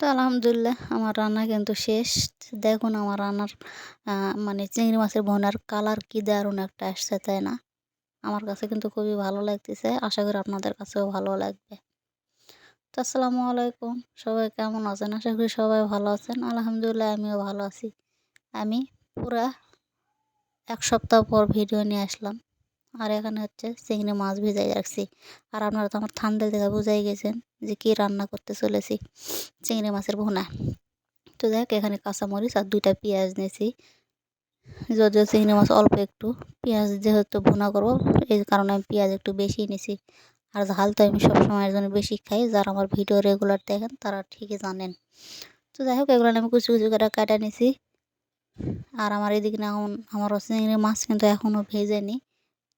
তো আলহামদুলিল্লাহ আমার রান্না কিন্তু শেষ। দেখুন আমার রান্নার মানে চিংড়ি মাছের বোনার কালার কি দারুণ একটা আসছে, তাই না? আমার কাছে কিন্তু খুবই ভালো লাগতেছে, আশা করি আপনাদের কাছেও ভালো লাগবে। তো আসসালামু আলাইকুম, সবাই কেমন আছেন? আশা করি সবাই ভালো আছেন। আলহামদুলিল্লাহ আমিও ভালো আছি। আমি পুরা এক সপ্তাহ পর ভিডিও নিয়ে আসলাম। আর এখানে হচ্ছে চিংড়ি মাছ ভিজাই রাখছি। আর আপনারা তো আমার ঠান্ডা দেখে বুঝাই গেছেন যে কী রান্না করতে চলেছি চিংড়ি মাছের ভুনা। তো দেখ এখানে কাঁচামরিচ আর দুইটা পেঁয়াজ নিয়েছি। যদিও চিংড়ি মাছ অল্প একটু, পেঁয়াজ যেহেতু ভুনা করব, এই কারণে আমি পেঁয়াজ একটু বেশি নিয়েছি। আর ঝাল তো আমি সবসময়ের জন্য বেশি খাই, যারা আমার ভিডিও রেগুলার দেখেন তারা ঠিকই জানেন। তো যাই হোক, এগুলো আমি কুচি কুচি করে কাটা নিছি আর আমার এদিকে না, আমার চিংড়ি মাছ কিন্তু এখনও ভেজেনি।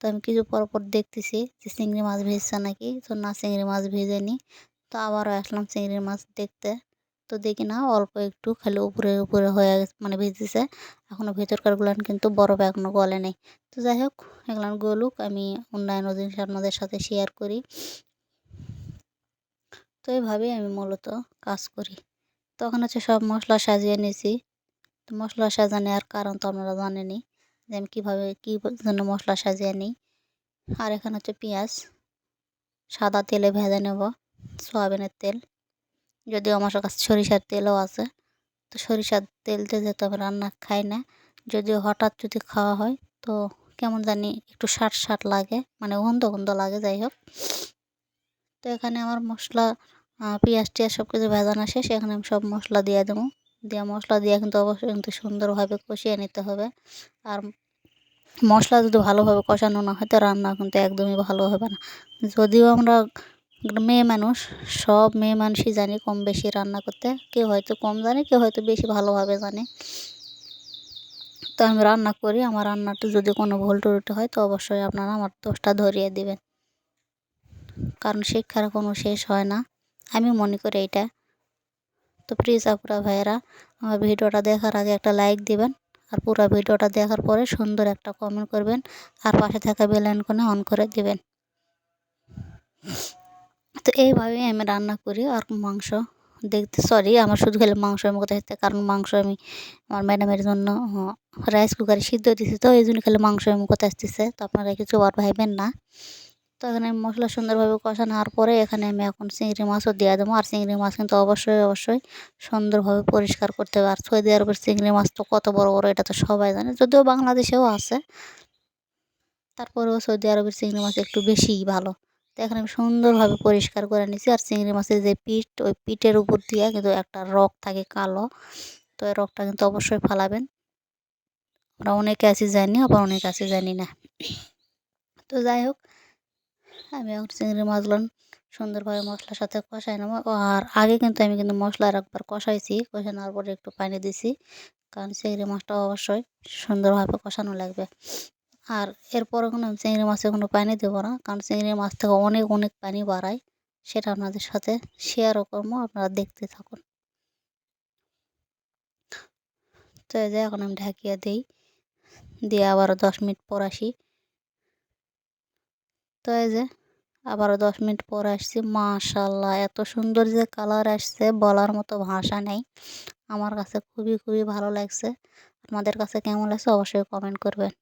তো আমি কিছু পর পর দেখতেছি যে চিংড়ি মাছ ভেজছে নাকি, তো না চিংড়ি মাছ ভেজেনি। তো আবারও আসলাম চিংড়ি মাছ দেখতে। তো দেখি না, অল্প একটু খালি উপরে উপরে হয়ে গেছে মানে ভেজেছে। এখনও ভেতরকারগুলো কিন্তু বরফ এখনও গলে নেই। তো যাই হোক এগুলো গলুক, আমি অন্যান্য জিনিস আপনাদের সাথে শেয়ার করি। তো এইভাবেই আমি মূলত কাজ করি। তখন হচ্ছে সব মশলা সাজিয়ে নিয়েছি। তো মশলা সাজানো আর কারণ তো আপনারা জানেনই। যে আমি কীভাবে কী জন্য মশলা সাজিয়ে নিই। আর এখানে হচ্ছে পেঁয়াজ, সাদা তেলে ভেজে নেব, সয়াবিনের তেল। যদিও আমার কাছে সরিষার তেলও আছে, তো সরিষার তেলতে যেহেতু আমি রান্না খাই না, যদিও হঠাৎ যদি খাওয়া হয় তো কেমন জানি একটু ষাট ষাট লাগে মানে গন্ধ গন্ধ লাগে, যাই হোক। তো এখানে আমার মশলা পেঁয়াজ টিয়াজ সব কিছু ভেজানো শেষ, এখানে আমি সব মশলা দিয়ে দেবো। দিয়ে মশলা দিয়ে কিন্তু অবশ্যই কিন্তু সুন্দরভাবে কষিয়ে নিতে হবে। আর মশলা যদি ভালোভাবে কষানো না হয়, তো রান্না কিন্তু একদমই ভালো হবে না। যদিও আমরা মেয়ে মানুষ, সব মেয়ে মানুষই জানি কম বেশি রান্না করতে। কেউ হয়তো কম জানে, কেউ হয়তো বেশি ভালোভাবে জানে। তো আমি রান্না করি, আমার রান্নাটা যদি কোনো ভুল টুটি হয়, তো অবশ্যই আপনারা আমার দোষটা ধরিয়ে দিবেন। কারণ শিক্ষার কোনো শেষ হয় না। আমি মনে করি এইটা তো প্লিজ আপুরা ভাইয়েরা আমার ভিডিওটা দেখার আগে একটা লাইক দিবেন আর পুরো ভিডিওটা দেখার পরে সুন্দর একটা কমেন্ট করবেন আর পাশে থাকা বেল আইকনে অন করে দিবেন। তো এইভাবেই আমি রান্না করি আর মাংস দেখতে সরি আমার শুধু খেলে মাংস আমি কোথায় কারণ মাংস আমি আমার ম্যাডামের জন্য রাইস কুকারে সিদ্ধ দিছি তো এই জন্য খেলে মাংস আমি কোথায় আসতেছে তো আপনারা কিছু আর ভাইবেন না। তো এখানে মশলা সুন্দরভাবে কষানোর পরে এখানে আমি এখন চিংড়ি মাছও দিয়ে দেবো। আর চিংড়ি মাছ কিন্তু অবশ্যই অবশ্যই সুন্দরভাবে পরিষ্কার করতে হবে। আর সৌদি আরবের চিংড়ি মাছ তো কত বড় বড় এটা তো সবাই জানে, যদিও বাংলাদেশেও আছে। তারপরেও সৌদি আরবের চিংড়ি মাছ একটু বেশিই ভালো। তো এখানে আমি সুন্দরভাবে পরিষ্কার করে নিয়েছি। আর চিংড়ি মাছের যে পিঠ, ওই পিঠের উপর দিয়ে কিন্তু একটা রক থাকে কালো, তো ওই রকটা কিন্তু অবশ্যই ফালাবেন। আমরা অনেকে আছি জানি, আবার অনেকে আছি জানি না। তো যাই হোক আমি এখন চিংড়ি মাছগুলো সুন্দরভাবে মশলার সাথে কষাই নেব। আর আগে কিন্তু আমি কিন্তু মশলার একবার কষাইছি কষানোর পরে একটু পানি দিছি, কারণ চিংড়ি মাছটা অবশ্যই সুন্দরভাবে কষানো লাগবে। আর এরপরে কোনো আমি চিংড়ি মাছে কোনো পানি দেবো না, কারণ চিংড়ি মাছ থেকে অনেক অনেক পানি বাড়ায়, সেটা আপনাদের সাথে শেয়ারও করব, আপনারা দেখতে থাকুন। তো এই যে এখন আমি ঢাকিয়ে দিই, দিয়ে আবারও দশ মিনিট পর আসি। তো এই যে আবারও দশ মিনিট পর আসছি। মাশাল্লাহ এত সুন্দর যে কালার আসছে, বলার মতো ভাষা নেই। আমার কাছে খুবই খুবই ভালো লাগছে। আমাদের কাছে কেমন লাগছে অবশ্যই কমেন্ট করবেন।